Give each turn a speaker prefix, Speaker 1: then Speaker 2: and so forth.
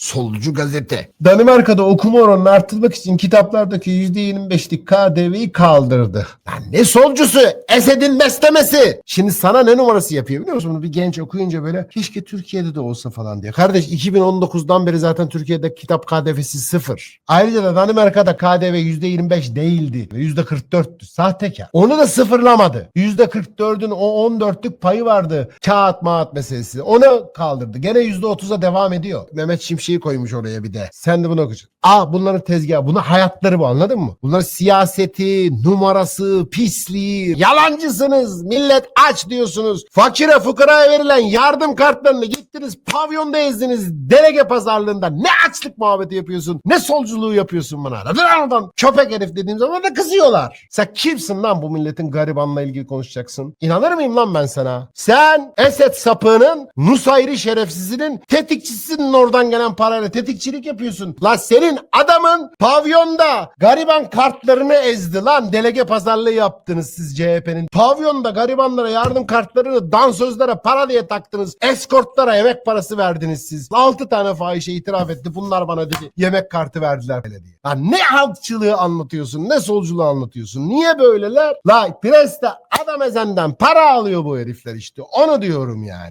Speaker 1: Solcu gazete.
Speaker 2: Danimarka'da okuma oranını arttırmak için kitaplardaki %25'lik KDV'yi kaldırdı.
Speaker 1: Lan ne solcusu? Esed'in beslemesi.
Speaker 2: Şimdi sana ne numarası yapıyor biliyor musun? Bunu bir genç okuyunca böyle keşke Türkiye'de de olsa falan diye. Kardeş 2019'dan beri zaten Türkiye'de kitap KDV'si sıfır. Ayrıca da Danimarka'da KDV %25 değildi. %44'tü. Sahtekar. Onu da sıfırlamadı. %44'ün o 14'lük payı vardı. Kağıt mağat meselesi. Onu kaldırdı. Gene %30'a devam ediyor. Mehmet Şimşek'i koymuş oraya bir de. Sen de bunu okuyacaksın. Aa bunların tezgahı. Bunun hayatları bu anladın mı? Bunların siyaseti, numarası, pisliği. Yalancısınız. Millet aç diyorsunuz. Fakire fukaraya verilen yardım kartlarını gittiniz pavyonda ezdiniz. Delege pazarlığında ne açlık muhabbeti yapıyorsun? Ne solculuğu yapıyorsun bana? Oradan. Köpek herif dediğim zaman da kızıyorlar. Sen kimsin lan bu milletin garibanla ilgili konuşacaksın? İnanır mıyım lan ben sana? Sen Esed sapığının, Nusayri şerefsizinin tetikçisinin oradan gelen parayla tetikçilik yapıyorsun. La senin adamın pavyonda gariban kartlarını ezdi lan. Delege pazarlığı yaptınız siz CHP'nin. Pavyonda garibanlara yardım kartlarını dansözlere para diye taktınız. Eskortlara yemek parası verdiniz siz. 6 tane fahişe itiraf etti. Bunlar bana dedi yemek kartı verdiler böyle. Lan ne halkçılığı anlatıyorsun ne solculuğu anlatıyorsun. Niye böyleler? La preste adam ezenden para alıyor bu herifler işte. Onu diyorum yani.